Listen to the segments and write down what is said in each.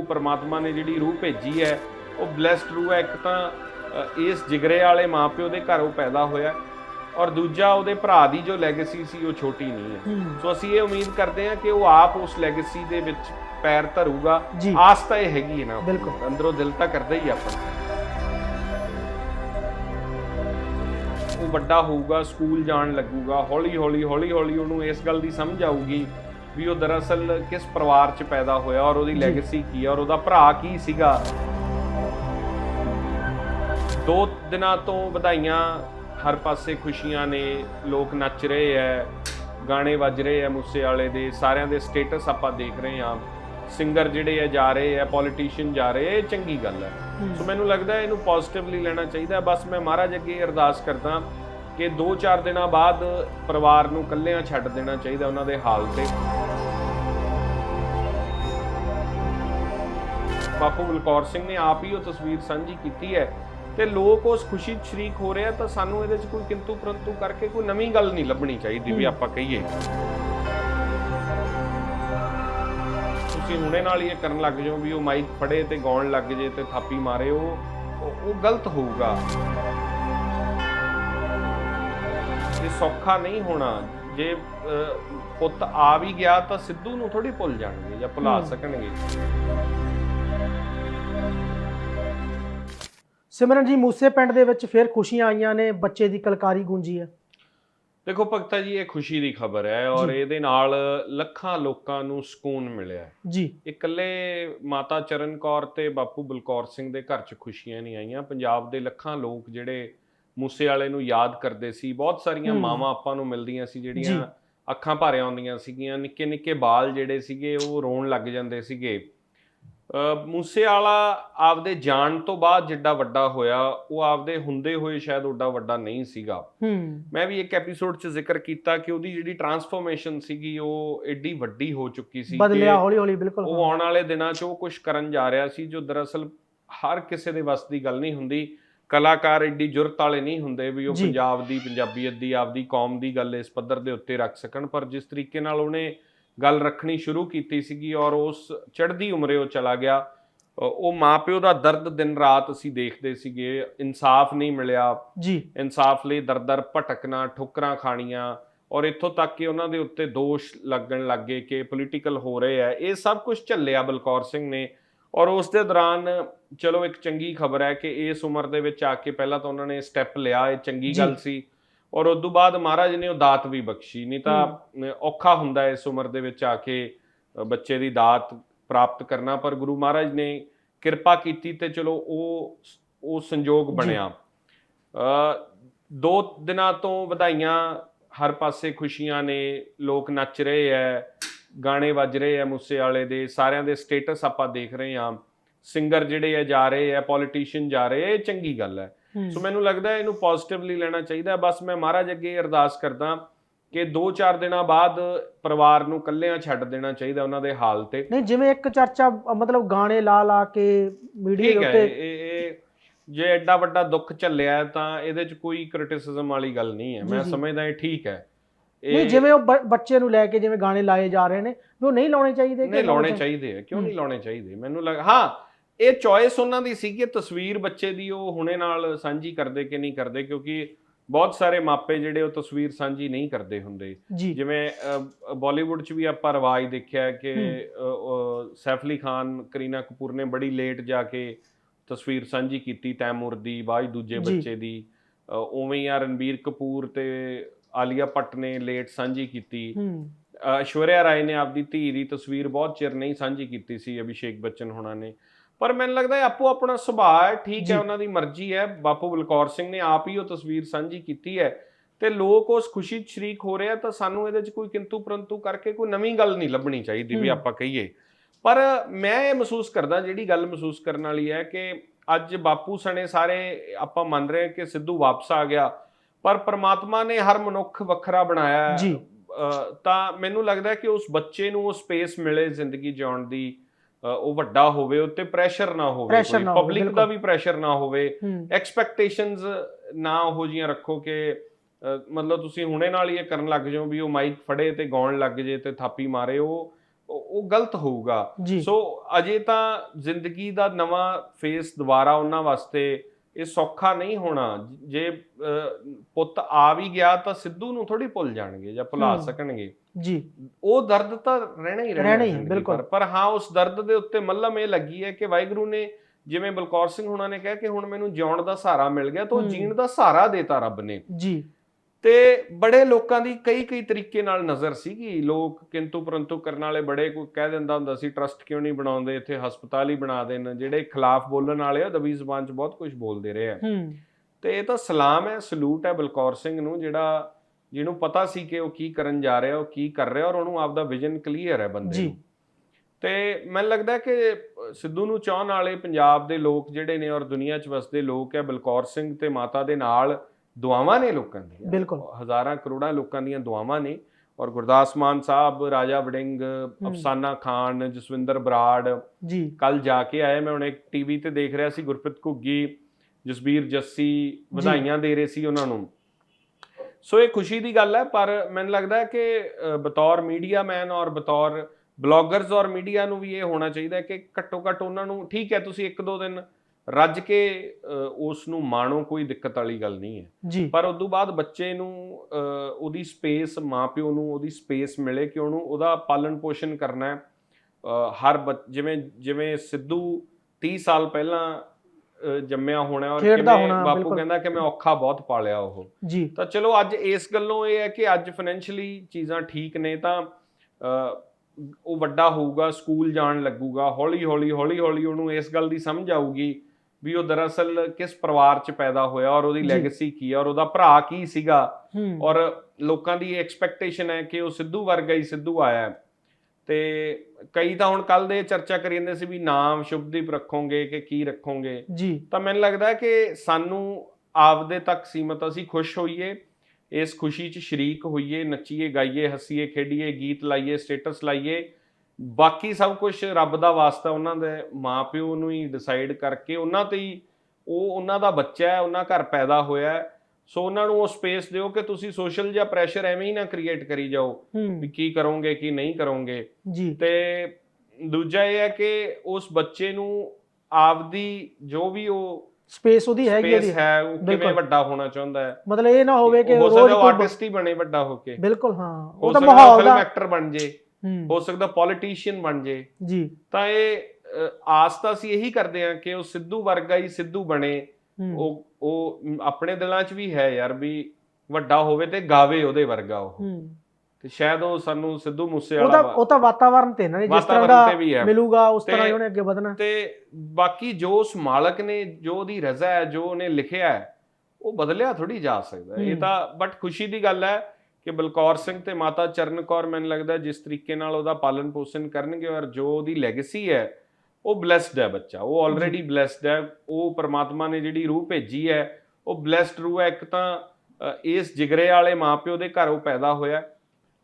ਉਹ ਪ੍ਰਮਾਤਮਾ ਨੇ ਜਿਹੜੀ ਰੂਹ ਭੇਜੀ ਹੈ ਉਹ ਬlesed ਰੂਹ ਹੈ ਇੱਕ ਤਾਂ ਇਸ ਜਿਗਰੇ ਵਾਲੇ ਮਾਪਿਓ ਦੇ ਘਰ ਉਹ ਪੈਦਾ ਹੋਇਆ ਔਰ ਦੂਜਾ ਉਹਦੇ ਭਰਾ ਦੀ ਜੋ ਲੈਗੇਸੀ ਸੀ ਉਹ ਛੋਟੀ ਨਹੀਂ ਹੈ ਸੋ ਅਸੀਂ ਇਹ ਉਮੀਦ ਕਰਦੇ ਹਾਂ ਕਿ ਉਹ ਆਪ ਉਸ ਲੈਗੇਸੀ ਦੇ ਵਿੱਚ ਪੈਰ ਧਰੂਗਾ। ਆਸ ਤਾਂ ਇਹ ਹੈਗੀ ਹੈ ਨਾ। ਬਿਲਕੁਲ। ਅੰਦਰੋਂ ਦਿਲ ਤਾਂ ਕਰਦਾ ਹੀ ਆਪਾਂ ਉਹ ਵੱਡਾ ਹੋਊਗਾ ਸਕੂਲ ਜਾਣ ਲੱਗੂਗਾ ਹੌਲੀ ਹੌਲੀ ਹੌਲੀ ਹੌਲੀ ਉਹਨੂੰ ਇਸ ਗੱਲ ਦੀ ਸਮਝ ਆਊਗੀ ਵੀ ਉਹ ਦਰਅਸਲ ਕਿਸ ਪਰਿਵਾਰ 'ਚ ਪੈਦਾ ਹੋਇਆ ਔਰ ਉਹਦੀ। ਲੈਗੇਸੀ ਕੀ ਹੈ ਔਰ ਉਹਦਾ ਭਰਾ ਕੀ ਸੀਗਾ ਦੋ ਦਿਨਾਂ ਤੋਂ ਵਧਾਈਆਂ ਹਰ ਪਾਸੇ ਖੁਸ਼ੀਆਂ ਨੇ ਲੋਕ ਨੱਚ ਰਹੇ ਐ ਗਾਣੇ ਵੱਜ ਰਹੇ ਐ ਮੂਸੇ ਵਾਲੇ ਦੇ ਸਾਰਿਆਂ ਦੇ ਸਟੇਟਸ ਆਪਾਂ ਦੇਖ ਰਹੇ ਹਾਂ ਸਿੰਗਰ ਜਿਹੜੇ ਐ ਜਾ ਰਹੇ ਐ ਪੋਲੀਟੀਸ਼ੀਅਨ ਜਾ ਰਹੇ ਇਹ ਚੰਗੀ ਗੱਲ ਹੈ। ਸੋ ਮੈਨੂੰ ਲੱਗਦਾ ਇਹਨੂੰ ਪੋਜ਼ਿਟਿਵਲੀ ਲੈਣਾ ਚਾਹੀਦਾ। ਬਸ ਮੈਂ ਮਹਾਰਾਜ ਅੱਗੇ ਅਰਦਾਸ ਕਰਦਾ ਕਿ 2-4 ਦਿਨਾਂ ਬਾਅਦ ਪਰਿਵਾਰ ਨੂੰ ਇਕੱਲਿਆਂ ਛੱਡ ਦੇਣਾ ਚਾਹੀਦਾ ਉਹਨਾਂ ਦੇ ਹਾਲ ਤੇ ਬਾਪੂ ਬਲਕੌਰ ਸਿੰਘ ਨੇ ਆਪ ਹੀ ਉਹ ਤਸਵੀਰ ਸਾਂਝੀ ਕੀਤੀ ਹੈ ਤੇ ਲੋਕ ਉਸ ਖੁਸ਼ੀ 'ਚ ਸ਼ਰੀਕ ਹੋ ਰਹੇ ਆ ਤਾਂ ਸਾਨੂੰ ਇਹਦੇ 'ਚ ਕੋਈ ਕਿੰਤੂ ਪਰੰਤੂ ਕਰਕੇ ਕੋਈ ਨਵੀਂ ਗੱਲ ਨਹੀਂ ਲੱਭਣੀ ਚਾਹੀਦੀ ਵੀ। ਆਪਾਂ ਕਹੀਏ ਤੁਸੀਂ ਹੁਣੇ ਨਾਲ ਹੀ ਇਹ ਕਰਨ ਲੱਗ ਜਾਓ ਵੀ ਉਹ ਮਾਈਕ ਫੜੇ ਤੇ ਗਾਉਣ ਲੱਗ ਜੇ ਤੇ ਥਾਪੀ ਮਾਰੇ ਉਹ ਉਹ- ਗਲਤ ਹੋਊਗਾ ਇਹ ਸੌਖਾ ਨਹੀਂ ਹੋਣਾ ਜੇ ਪੁੱਤ ਆ ਵੀ ਗਿਆ ਤਾਂ ਸਿੱਧੂ ਨੂੰ ਥੋੜੀ ਭੁੱਲ ਜਾਣਗੇ ਜਾਂ ਭੁਲਾ। ਸਕਣਗੇ ਸਿਮਰਨ ਜੀ ਮੂਸੇ ਪਿੰਡ ਦੇ ਵਿੱਚ ਫਿਰ ਖੁਸ਼ੀਆਂ ਆਈਆਂ ਨੇ ਬੱਚੇ ਦੀ ਕਲਕਾਰੀ ਗੂੰਜੀ ਹੈ ਦੇਖੋ ਭਗਤਾ ਜੀ ਇਹ ਖੁਸ਼ੀ ਦੀ ਖਬਰ ਹੈ ਔਰ। ਇਹਦੇ ਨਾਲ ਲੱਖਾਂ ਲੋਕਾਂ ਨੂੰ ਸਕੂਨ ਮਿਲਿਆ ਹੈ। ਜੀ ਇਕੱਲੇ ਮਾਤਾ ਚਰਨ ਕੌਰ ਤੇ ਬਾਪੂ ਬਲਕੌਰ ਸਿੰਘ ਦੇ ਘਰ 'ਚ ਖੁਸ਼ੀਆਂ ਨਹੀਂ ਆਈਆਂ ਪੰਜਾਬ ਦੇ ਲੱਖਾਂ ਲੋਕ ਜਿਹੜੇ ਮੂਸੇ ਵਾਲੇ ਨੂੰ ਯਾਦ ਕਰਦੇ ਸੀ ਬਹੁਤ ਸਾਰੀਆਂ। ਮਾਵਾਂ ਆਪਾਂ ਨੂੰ ਮਿਲਦੀਆਂ ਸੀ। ਜਿਹੜੀਆਂ ਅੱਖਾਂ ਭਰ ਆਉਂਦੀਆਂ ਸੀਗੀਆਂ ਨਿੱਕੇ ਨਿੱਕੇ ਬਾਲ ਜਿਹੜੇ ਸੀਗੇ ਉਹ ਰੋਣ ਲੱਗ ਜਾਂਦੇ ਸੀਗੇ ਅ, ਮੂਸੇ ਵਾਲਾ ਆਪਦੇ ਜਾਣ ਤੋਂ ਬਾਅਦ ਜਿੱਡਾ ਵੱਡਾ ਹੋਇਆ ਉਹ ਆਪਦੇ ਹੁੰਦੇ ਹੋਏ ਸ਼ਾਇਦ ਓਡਾ ਵੱਡਾ ਨਹੀਂ ਸੀਗਾ। ਮੈਂ ਵੀ ਇੱਕ ਐਪੀਸੋਡ 'ਚ ਜ਼ਿਕਰ ਕੀਤਾ ਕਿ ਉਹਦੀ ਜਿਹੜੀ ਟਰਾਂਸਫੋਰਮੇਸ਼ਨ ਸੀਗੀ ਉਹ ਐਡੀ ਵੱਡੀ ਹੋ ਚੁੱਕੀ ਸੀ ਬਦਲਿਆ ਹੌਲੀ ਹੌਲੀ ਬਿਲਕੁਲ ਉਹ ਆਉਣ ਵਾਲੇ ਦਿਨਾਂ 'ਚ ਉਹ ਕੁਝ ਕਰਨ ਜਾ ਰਿਹਾ ਸੀ ਜੋ ਦਰਅਸਲ ਹਰ ਕਿਸੇ ਦੇ ਵੱਸ ਦੀ ਗੱਲ ਨਹੀਂ ਹੁੰਦੀ। ਕਲਾਕਾਰ ਐਡੀ ਜੁਰਤ ਵਾਲੇ ਨਹੀਂ ਹੁੰਦੇ ਵੀ ਉਹ। ਪੰਜਾਬ ਦੀ ਪੰਜਾਬੀਅਤ ਦੀ ਆਪਦੀ ਕੌਮ ਦੀ ਗੱਲ ਇਸ ਪੱਧਰ ਦੇ ਉੱਤੇ ਰੱਖ ਸਕਣ ਪਰ ਜਿਸ ਤਰੀਕੇ ਨਾਲ ਉਹਨੇ ਗੱਲ ਰੱਖਣੀ ਸ਼ੁਰੂ ਕੀਤੀ ਸੀਗੀ ਔਰ ਉਸ ਚੜ੍ਹਦੀ ਉਮਰੇ ਉਹ ਚਲਾ ਗਿਆ। ਉਹ ਮਾਪਿਓ ਦਾ ਦਰਦ ਦਿਨ ਰਾਤ ਅਸੀਂ ਦੇਖਦੇ ਸੀਗੇ। ਇਨਸਾਫ ਨਹੀਂ ਮਿਲਿਆ। ਜੀ। ਇਨਸਾਫ ਲਈ ਦਰ-ਦਰ ਭਟਕਣਾ ਠੁਕਰਾਂ ਖਾਣੀਆਂ ਔਰ ਇੱਥੋਂ ਤੱਕ ਕਿ ਉਹਨਾਂ ਦੇ ਉੱਤੇ ਦੋਸ਼ ਲੱਗਣ ਲੱਗੇ ਕਿ ਪੋਲੀਟੀਕਲ ਹੋ ਰਹੇ ਆ। ਇਹ ਸਭ ਕੁਝ ਝੱਲਿਆ ਬਲਕੌਰ ਸਿੰਘ ਨੇ ਔਰ ਉਸ ਦੇ ਦੌਰਾਨ ਚਲੋ ਇੱਕ ਚੰਗੀ ਖਬਰ ਹੈ ਕਿ ਇਸ ਉਮਰ ਦੇ ਵਿੱਚ ਆ ਕੇ ਪਹਿਲਾਂ ਤਾਂ ਉਹਨਾਂ ਨੇ ਸਟੈਪ ਲਿਆ। ਇਹ ਚੰਗੀ। ਗੱਲ ਸੀ। ਔਰ ਉਸ ਤੋਂ ਬਾਅਦ ਮਹਾਰਾਜ ਨੇ ਉਹ ਦਾਤ ਵੀ ਬਖਸ਼ੀ ਨਹੀਂ ਤਾਂ ਔਖਾ ਹੁੰਦਾ ਇਸ ਉਮਰ ਦੇ ਵਿੱਚ ਆ ਕੇ ਬੱਚੇ ਦੀ ਦਾਤ ਪ੍ਰਾਪਤ ਕਰਨਾ ਪਰ ਗੁਰੂ ਮਹਾਰਾਜ ਨੇ ਕਿਰਪਾ ਕੀਤੀ ਤੇ ਚਲੋ ਉਹ ਉਹ ਸੰਜੋਗ। ਬਣਿਆ ਅ ਦੋ ਦਿਨਾਂ ਤੋਂ ਵਧਾਈਆਂ ਹਰ ਪਾਸੇ ਖੁਸ਼ੀਆਂ ਨੇ ਲੋਕ ਨੱਚ ਰਹੇ ਐ ਗਾਣੇ ਵੱਜ ਰਹੇ ਐ ਮੂਸੇ ਵਾਲੇ ਦੇ ਸਾਰਿਆਂ ਦੇ ਸਟੇਟਸ ਆਪਾਂ ਦੇਖ ਰਹੇ ਹਾਂ ਸਿੰਗਰ ਜਿਹੜੇ ਐ ਜਾ ਰਹੇ ਐ ਪੋਲੀਟੀਸ਼ੀਅਨ ਜਾ ਰਹੇ ਐ ਇਹ ਚੰਗੀ ਗੱਲ ਹੂੰ। ਸੋ ਮੈਨੂੰ ਲੱਗਦਾ ਇਹਨੂੰ ਪੋਜ਼ਿਟਿਵਲੀ ਲੈਣਾ ਚਾਹੀਦਾ। ਬਸ ਮੈਂ ਮਹਾਰਾਜ ਅੱਗੇ ਅਰਦਾਸ ਕਰਦਾ ਕਿ 2-4 ਦਿਨਾਂ ਬਾਅਦ ਪਰਿਵਾਰ ਨੂੰ ਇਕੱਲਿਆਂ ਛੱਡ ਦੇਣਾ ਚਾਹੀਦਾ ਉਹਨਾਂ ਦੇ ਹਾਲ ਤੇ ਨਹੀਂ ਜਿਵੇਂ ਇੱਕ ਚਰਚਾ ਮਤਲਬ ਗਾਣੇ ਲਾ ਲਾ ਕੇ ਮੀਡੀਆ ਦੇ ਉੱਤੇ ਇਹ ਇਹ ਜੇ ਐਡਾ ਵੱਡਾ ਦੁੱਖ ਝੱਲਿਆ ਤਾਂ ਇਹਦੇ 'ਚ ਕੋਈ ਕ੍ਰਿਟਿਸਿਜ਼ਮ ਵਾਲੀ ਗੱਲ ਨਹੀਂ ਹੈ ਮੈਂ। ਸਮਝਦਾ ਇਹ ਠੀਕ ਹੈ ਨਹੀਂ ਜਿਵੇਂ ਉਹ ਬੱਚੇ ਨੂੰ ਲੈ ਕੇ ਜਿਵੇਂ ਗਾਣੇ ਲਾਏ ਜਾ ਰਹੇ ਨੇ ਉਹ ਨਹੀਂ ਲਾਉਣੇ ਚਾਹੀਦੇ ਨਹੀਂ ਲਾਉਣੇ ਚਾਹੀਦੇ ਕਿਉਂ। ਨਹੀਂ ਲਾਉਣੇ ਚਾਹੀਦੇ ਮੈਨੂੰ ਲੱਗ ਹਾਂ ਇਹ ਚੋਇਸ ਉਹਨਾਂ ਦੀ ਸੀ ਕਿ ਤਸਵੀਰ ਬੱਚੇ ਦੀ ਉਹ ਹੁਣੇ ਨਾਲ ਸਾਂਝੀ ਕਰਦੇ ਕਿ ਨਹੀਂ ਕਰਦੇ ਕਿਉਂਕਿ ਬਹੁਤ ਸਾਰੇ ਮਾਪੇ ਜਿਹੜੇ ਉਹ ਤਸਵੀਰ ਸਾਂਝੀ ਨਹੀਂ ਕਰਦੇ ਹੁੰਦੇ। ਜਿਵੇਂ ਬਾਲੀਵੁੱਡ 'ਚ ਵੀ ਆਪਾਂ ਰਿਵਾਜ ਦੇਖਿਆ ਕਿ ਅ, ਅ, ਸੈਫ ਅਲੀ ਖਾਨ ਕਰੀਨਾ ਕਪੂਰ ਨੇ ਬੜੀ ਲੇਟ ਜਾ ਕੇ ਤਸਵੀਰ ਸਾਂਝੀ ਕੀਤੀ ਤੈਮੂਰ ਦੀ ਬਾਅਦ ਦੂਜੇ। ਬੱਚੇ ਦੀ। ਉਵੇਂ ਹੀ ਆ ਰਣਬੀਰ ਕਪੂਰ ਤੇ ਆਲੀਆ ਭੱਟ ਨੇ ਲੇਟ ਸਾਂਝੀ ਕੀਤੀ। ਹੂੰ। ਅ, ਐਸ਼ਵਰਿਆ ਰਾਏ ਨੇ ਆਪਦੀ ਧੀ ਦੀ ਤਸਵੀਰ ਬਹੁਤ ਚਿਰ ਨਹੀਂ ਸਾਂਝੀ ਕੀਤੀ ਸੀ ਅਭਿਸ਼ੇਕ ਬੱਚਨ ਹੋਣਾ ਨੇ। ਪਰ ਮੈਨੂੰ ਲੱਗਦਾ ਹੈ ਆਪੋ ਆਪਣਾ ਸੁਭਾਅ ਹੈ ਠੀਕ। ਹੈ ਉਹਨਾਂ ਦੀ ਮਰਜ਼ੀ ਹੈ। ਬਾਪੂ ਬਲਕੌਰ ਸਿੰਘ ਨੇ ਆਪ ਹੀ ਉਹ ਤਸਵੀਰ ਸਾਂਝੀ ਕੀਤੀ ਹੈ ਤੇ ਲੋਕ ਉਸ ਖੁਸ਼ੀ 'ਚ ਸ਼ਰੀਕ ਹੋ ਰਹੇ ਤਾਂ ਸਾਨੂੰ ਇਹਦੇ 'ਚ ਕੋਈ ਕਿੰਤੂ ਪਰੰਤੂ ਕਰਕੇ ਕੋਈ ਨਵੀਂ ਗੱਲ ਨਹੀਂ ਲੱਭਣੀ ਚਾਹੀਦੀ ਵੀ। ਆਪਾਂ ਕਹੀਏ। ਪਰ ਮੈਂ ਇਹ ਮਹਿਸੂਸ ਕਰਦਾ ਜਿਹੜੀ ਗੱਲ ਮਹਿਸੂਸ ਕਰਨ ਵਾਲੀ ਹੈ ਕਿ ਅੱਜ ਬਾਪੂ ਸਣੇ ਸਾਰੇ ਆਪਾਂ ਮੰਨ ਰਹੇ ਹਾਂ ਕਿ ਸਿੱਧੂ ਵਾਪਸ ਆ ਗਿਆ ਪਰ ਪ੍ਰਮਾਤਮਾ ਨੇ ਹਰ ਮਨੁੱਖ ਵੱਖਰਾ ਬਣਾਇਆ। ਤਾਂ ਮੈਨੂੰ ਲੱਗਦਾ ਹੈ ਕਿ ਉਸ ਬੱਚੇ ਨੂੰ ਉਹ ਸਪੇਸ ਮਿਲੇ ਜ਼ਿੰਦਗੀ ਜਿਉਣ ਦੀ। ਉਹ ਵੱਡਾ ਹੋਵੇ ਉੱਤੇ ਪ੍ਰੈਸ਼ਰ ਨਾ ਹੋਵੇ ਹੋਵੇ, ਪਬਲਿਕ ਦਾ। ਵੀ ਪ੍ਰੈਸ਼ਰ ਨਾ ਹੋਵੇ। ਐਕਸਪੈਕਟੇਸ਼ਨਸ ਨਾ ਉਹੋ ਜੀਆਂ ਰੱਖੋ ਕਿ ਮਤਲਬ ਤੁਸੀਂ ਹੁਣੇ ਨਾਲ ਹੀ ਇਹ ਕਰਨ ਲੱਗ ਜਾਓ ਵੀ ਉਹ ਮਾਈਕ ਫੜੇ ਤੇ ਗਾਉਣ ਲੱਗ ਜੇ ਤੇ ਥਾਪੀ ਮਾਰੇ ਉਹ ਉਹ ਗਲਤ ਹੋਊਗਾ। ਸੋ ਅਜੇ ਤਾਂ ਜ਼ਿੰਦਗੀ ਦਾ ਨਵਾਂ ਫੇਸ ਦੁਬਾਰਾ ਉਹਨਾਂ ਵਾਸਤੇ ਇਹ ਸੌਖਾ ਨਹੀਂ ਹੋਣਾ ਜੇ ਪੁੱਤ ਆ ਵੀ ਗਿਆ ਤਾਂ ਸਿੱਧੂ ਨੂੰ ਥੋੜੀ ਭੁੱਲ ਜਾਣਗੇ ਜਾਂ ਭੁਲਾ। ਸਕਣਗੇ ਜੀ ਉਹ ਦਰਦ ਤਾਂ ਰਹਿਣਾ ਹੀ ਰਹਿਣਾ ਹੀ ਬਿਲਕੁਲ। ਪਰ ਹਾਂ ਉਸ ਦਰਦ ਦੇ ਉੱਤੇ ਮੱਲਮ ਇਹ ਲੱਗੀ ਹੈ ਕਿ ਵਾਹਿਗੁਰੂ ਨੇ ਜਿਵੇਂ ਬਲਕੌਰ ਸਿੰਘ ਹੁਣਾਂ ਨੇ ਕਿਹਾ ਕਿ ਹੁਣ ਮੈਨੂੰ ਜਿਉਣ ਦਾ ਸਹਾਰਾ ਮਿਲ ਗਿਆ ਤਾਂ ਉਹ। ਜੀਣ ਦਾ ਸਹਾਰਾ ਦੇਤਾ ਰੱਬ ਨੇ ਜੀ ਤੇ ਬੜੇ ਲੋਕਾਂ ਦੀ ਕਈ ਕਈ ਤਰੀਕੇ ਨਾਲ ਨਜ਼ਰ ਸੀਗੀ। ਲੋਕ ਕਿੰਤੂ ਪਰੰਤੂ ਕਰਨ ਵਾਲੇ ਬੜੇ ਕੋਈ ਕਹਿ ਦਿੰਦਾ ਹੁੰਦਾ ਸੀ ਟਰਸਟ ਕਿਉਂ ਨਹੀਂ ਬਣਾਉਂਦੇ? ਇੱਥੇ ਹਸਪਤਾਲ ਹੀ ਬਣਾ ਦੇਣ। ਜਿਹੜੇ ਖਿਲਾਫ ਬੋਲਣ ਵਾਲੇ ਆ ਦਬੀ ਜ਼ਬਾਨ 'ਚ ਬਹੁਤ ਕੁਝ ਬੋਲਦੇ ਰਹੇ ਆ। ਤੇ ਇਹ ਤਾਂ ਸਲਾਮ ਹੈ ਸਲੂਟ ਹੈ ਬਲਕੌਰ ਸਿੰਘ ਨੂੰ ਜਿਹੜਾ ਜਿਹਨੂੰ ਪਤਾ ਸੀ ਕਿ ਉਹ ਕੀ ਕਰਨ ਜਾ ਰਿਹਾ ਉਹ ਕੀ ਕਰ ਰਿਹਾ ਔਰ ਉਹਨੂੰ ਆਪਦਾ ਵਿਜ਼ਨ ਕਲੀਅਰ ਹੈ ਬੰਦੇ। ਨੂੰ। ਤੇ ਮੈਨੂੰ ਲੱਗਦਾ ਕਿ ਸਿੱਧੂ ਨੂੰ ਚਾਹਣ ਵਾਲੇ ਪੰਜਾਬ ਦੇ ਲੋਕ ਜਿਹੜੇ ਨੇ ਔਰ ਦੁਨੀਆ 'ਚ ਵਸਦੇ ਲੋਕ ਹੈ ਬਲਕੌਰ ਸਿੰਘ ਤੇ ਮਾਤਾ ਦੇ ਨਾਲ ਦੁਆਵਾਂ ਨੇ ਲੋਕਾਂ ਦੀਆਂ। ਬਿਲਕੁਲ। ਹਜ਼ਾਰਾਂ ਕਰੋੜਾਂ ਲੋਕਾਂ ਦੀਆਂ ਦੁਆਵਾਂ ਨੇ। ਔਰ ਗੁਰਦਾਸ ਮਾਨ ਸਾਹਿਬ ਰਾਜਾ ਵੜਿੰਗ ਅਫਸਾਨਾ ਖਾਨ ਜਸਵਿੰਦਰ ਬਰਾੜ ਜੀ। ਕੱਲ ਜਾ ਕੇ ਆਏ। ਮੈਂ ਹੁਣ ਇੱਕ ਟੀਵੀ ਤੇ ਦੇਖ ਰਿਹਾ ਸੀ ਗੁਰਪ੍ਰੀਤ ਘੁੱਗੀ ਜਸਬੀਰ ਜੱਸੀ ਵਧਾਈਆਂ ਦੇ ਰਹੇ ਸੀ ਉਹਨਾਂ ਨੂੰ। ਸੋ ਇਹ ਖੁਸ਼ੀ ਦੀ ਗੱਲ ਹੈ ਪਰ ਮੈਨੂੰ ਲੱਗਦਾ ਹੈ ਕਿ ਬਤੌਰ ਮੀਡੀਆ ਮੈਨ ਔਰ ਬਤੌਰ ਬਲੌਗਰਸ ਔਰ ਮੀਡੀਆ ਨੂੰ ਵੀ ਇਹ ਹੋਣਾ ਚਾਹੀਦਾ ਹੈ ਕਿ ਘੱਟੋ ਘੱਟ ਉਹਨਾਂ ਨੂੰ ਠੀਕ ਹੈ ਤੁਸੀਂ ਇੱਕ ਦੋ ਦਿਨ ਰੱਜ ਕੇ ਉਸ ਨੂੰ ਮਾਣੋ ਕੋਈ ਦਿੱਕਤ ਵਾਲੀ ਗੱਲ ਨਹੀਂ ਹੈ। ਪਰ ਉਸ ਤੋਂ ਬਾਅਦ ਬੱਚੇ ਨੂੰ ਉਹਦੀ ਸਪੇਸ ਮਾਪਿਓ ਨੂੰ ਉਹਦੀ ਸਪੇਸ ਮਿਲੇ ਕਿ ਉਹਨੂੰ ਉਹਦਾ ਪਾਲਣ ਪੋਸ਼ਣ ਕਰਨਾ ਹੈ। ਹਰ ਜਿਵੇਂ ਜਿਵੇਂ ਸਿੱਧੂ 30 ਸਾਲ ਪਹਿਲਾਂ ਜੰਮਿਆ ਹੋਣਾ ਔਰ ਕਿਵੇਂ ਬਾਪੂ। ਕਹਿੰਦਾ ਕਿ ਮੈਂ ਔਖਾ ਬਹੁਤ ਪਾਲਿਆ ਉਹ। ਜੀ। ਤਾਂ ਚਲੋ ਅੱਜ ਇਸ ਗੱਲੋਂ ਇਹ ਹੈ ਕਿ ਅੱਜ ਫਾਈਨੈਂਸ਼ੀਅਲੀ ਚੀਜ਼ਾਂ ਠੀਕ ਨੇ ਤਾਂ ਉਹ ਵੱਡਾ ਹੋਊਗਾ ਸਕੂਲ ਜਾਣ ਲੱਗੂਗਾ ਹੌਲੀ ਹੌਲੀ ਹੌਲੀ ਹੌਲੀ ਉਹਨੂੰ ਇਸ ਗੱਲ ਦੀ ਸਮਝ ਆਊਗੀ ਵੀ ਉਹ ਦਰਅਸਲ ਕਿਸ ਪਰਿਵਾਰ 'ਚ ਪੈਦਾ ਹੋਇਆ ਔਰ ਉਹਦੀ। ਲੈਗੇਸੀ ਕੀ ਹੈ ਔਰ ਉਹਦਾ ਭਰਾ ਕੀ ਸੀਗਾ ਔਰ ਲੋਕਾਂ ਦੀ ਐਕਸਪੈਕਟੇਸ਼ਨ ਹੈ ਕਿ ਉਹ ਸਿੱਧੂ ਵਰਗਾ ਹੀ ਸਿੱਧੂ ਆਇਆ। ਤੇ ਕਈ ਤਾਂ ਹੁਣ ਕੱਲ ਦੇ ਚਰਚਾ ਕਰੀ ਜਾਂਦੇ ਸੀ ਵੀ ਨਾਮ ਸ਼ੁਭਦੀਪ ਰੱਖੋਗੇ ਕਿ ਕੀ ਰੱਖੋਗੇ ਜੀ ਤਾਂ ਮੈਨੂੰ ਲੱਗਦਾ ਕਿ ਸਾਨੂੰ ਆਪਦੇ ਤੱਕ ਸੀਮਤ ਅਸੀਂ ਖੁਸ਼ ਹੋਈਏ ਇਸ ਖੁਸ਼ੀ 'ਚ ਸ਼ਰੀਕ ਹੋਈਏ ਨੱਚੀਏ ਗਾਈਏ ਹੱਸੀਏ ਖੇਡੀਏ ਗੀਤ ਲਾਈਏ ਸਟੇਟਸ ਲਾਈਏ ਬਾਕੀ ਸਭ ਕੁਝ ਰੱਬ ਦਾ ਵਾਸਤਾ ਉਹਨਾਂ ਦੇ ਮਾਪਿਓ ਨੂੰ ਹੀ ਡਿਸਾਈਡ ਕਰਕੇ ਉਹਨਾਂ ਤੇ ਹੀ ਉਹ ਉਹਨਾਂ ਦਾ ਬੱਚਾ ਹੈ ਉਹਨਾਂ ਘਰ ਪੈਦਾ ਹੋਇਆ ਹੈ। ਸੋ ਉਹਨਾਂ ਨੂੰ ਉਹ ਸਪੇਸ ਦਿਓ ਕਿ ਤੁਸੀਂ ਸੋਸ਼ਲ ਜਾਂ ਪ੍ਰੈਸ਼ਰ ਐਵੇਂ ਹੀ ਨਾ ਕ੍ਰੀਏਟ ਕਰੀ ਜਾਓ ਵੀ ਕੀ ਕਰੋਗੇ ਕੀ ਨਹੀਂ ਕਰੋਗੇ। ਜੀ। ਤੇ ਦੂਜਾ ਇਹ ਹੈ ਕਿ ਉਸ ਬੱਚੇ ਨੂੰ ਆਪਦੀ ਜੋ ਵੀ ਉਹ ਸਪੇਸ ਉਹਦੀ ਹੈਗੀ ਉਹਦੀ। ਹੈ ਉਹ ਕਿਵੇਂ। ਵੱਡਾ ਹੋਣਾ ਚਾਹੁੰਦਾ ਹੈ। ਮਤਲਬ ਇਹ ਨਾ ਹੋਵੇ ਕਿ ਰੋਜ਼ ਆਰਟਿਸਟ ਹੀ ਬਣੇ ਵੱਡਾ ਹੋ ਕੇ। ਬਿਲਕੁਲ ਹਾਂ। ਉਹ ਤਾਂ ਮਾਹੌਲ ਫਿਲਮ ਦਾ ਐਕਟਰ ਬਣ ਜੇ। ਹੂੰ। ਸਕਦਾ ਪੋਲੀਟੀਸ਼ੀਅਨ ਬਣ ਜੇ। ਜੀ। ਤਾਂ ਇਹ ਆਸ ਤਾਂ ਅਸੀਂ ਇਹੀ ਕਰਦੇ ਹਾਂ ਕਿ ਉਹ ਸਿੱਧੂ ਵਰਗਾ ਹੀ ਸਿੱਧੂ ਬਣੇ। ਉਹ ਉਹ ਆਪਣੇ ਦਿਲਾਂ 'ਚ ਵੀ ਹੈ ਯਾਰ ਵੀ ਵੱਡਾ ਹੋਵੇ ਤੇ ਗਾਵੇ ਉਹਦੇ ਵਰਗਾ ਉਹ। ਤੇ ਸ਼ਾਇਦ ਉਹ ਸਾਨੂੰ ਸਿੱਧੂ ਮੂਸੇ ਉਹ ਤਾਂ ਵਾਲਾ ਉਹ ਤਾਂ ਵਾਤਾਵਰਨ ਤੇ ਨਾ ਜਿਸ ਤਰ੍ਹਾਂ ਦਾ ਮਿਲੂਗਾ ਉਸ ਤਰ੍ਹਾਂ ਹੀ ਉਹਨੇ ਅੱਗੇ ਵਧਣਾ। ਤੇ ਬਾਕੀ ਜੋ ਉਸ ਮਾਲਕ ਨੇ ਜੋ ਉਹਦੀ ਰਜ਼ਾ ਹੈ ਜੋ ਉਹਨੇ ਲਿਖਿਆ ਹੈ ਉਹ ਬਦਲਿਆ ਥੋੜੀ ਜਾ ਸਕਦਾ। ਇਹ। ਤਾਂ ਬਟ ਖੁਸ਼ੀ ਦੀ ਗੱਲ ਹੈ ਕਿ ਬਲਕੌਰ ਸਿੰਘ ਤੇ ਮਾਤਾ ਚਰਨ ਕੌਰ ਮੈਨੂੰ ਲੱਗਦਾ ਜਿਸ ਤਰੀਕੇ ਨਾਲ ਉਹਦਾ ਪਾਲਣ ਪੋਸ਼ਣ ਕਰਨਗੇ ਔਰ ਜੋ ਉਹਦੀ ਲੈਗੇਸੀ ਹੈ ਉਹ ਬlesed ਹੈ ਬੱਚਾ ਉਹ ਆਲਰੇਡੀ ਬlesed ਹੈ ਉਹ ਪ੍ਰਮਾਤਮਾ ਨੇ ਜਿਹੜੀ ਰੂਹ ਭੇਜੀ ਹੈ ਉਹ ਬlesed ਰੂਹ ਹੈ ਇੱਕ ਤਾਂ ਇਸ ਜਿਗਰੇ ਵਾਲੇ ਮਾਪਿਓ ਦੇ ਘਰ ਉਹ ਪੈਦਾ ਹੋਇਆ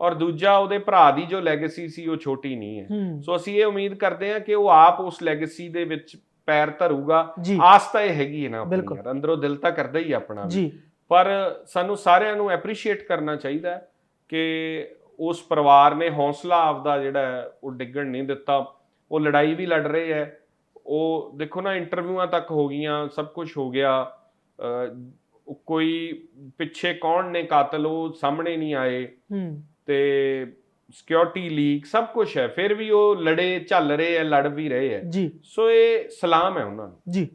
ਔਰ ਦੂਜਾ ਉਹਦੇ ਭਰਾ ਦੀ ਜੋ ਲੈਗੇਸੀ ਸੀ ਉਹ ਛੋਟੀ ਨਹੀਂ ਹੈ। ਸੋ ਅਸੀਂ ਇਹ ਉਮੀਦ ਕਰਦੇ ਹਾਂ ਕਿ ਉਹ ਆਪ ਉਸ ਲੈਗੇਸੀ ਦੇ ਵਿੱਚ ਪੈਰ ਧਰੂਗਾ। ਆਸ ਤਾਂ ਇਹ ਹੈਗੀ ਹੈ ਨਾ ਆਪਣੀ ਅੰਦਰੋਂ ਦਿਲ ਤਾਂ ਕਰਦਾ ਹੀ ਆਪਣਾ। ਜੀ। ਪਰ ਸਾਨੂੰ ਸਾਰਿਆਂ ਨੂੰ ਐਪਰੀਸ਼ੀਏਟ ਕਰਨਾ ਚਾਹੀਦਾ ਹੈ ਕਿ ਉਸ ਪਰਿਵਾਰ ਨੇ ਹੌਸਲਾ ਆਪਦਾ ਜਿਹੜਾ ਉਹ ਡਿੱਗਣ ਨਹੀਂ ਦਿੱਤਾ। ਉਹ ਲੜਾਈ ਵੀ ਲੜ ਰਹੇ ਹੈ। ਉਹ ਦੇਖੋ ਨਾ ਇੰਟਰਵਿਊਆਂ ਤੱਕ ਹੋ ਗਈਆਂ ਸਭ ਕੁਝ ਹੋ ਗਿਆ। ਕੋਈ ਪਿੱਛੇ ਕੌਣ ਨੇ ਕਾਤਲ ਉਹ ਸਾਹਮਣੇ ਨਹੀਂ ਆਏ। ਤੇ ਸਿਕਿਉਰਿਟੀ ਲੀਕ ਸਭ ਕੁਝ ਹੈ। ਫਿਰ ਵੀ ਉਹ ਲੜੇ ਚੱਲ ਰਹੇ ਹੈ ਲੜ ਵੀ ਰਹੇ ਜੀ। ਸੋ ਇਹ ਸਲਾਮ ਹੈ ਉਹਨਾਂ ਨੂੰ। ਜੀ।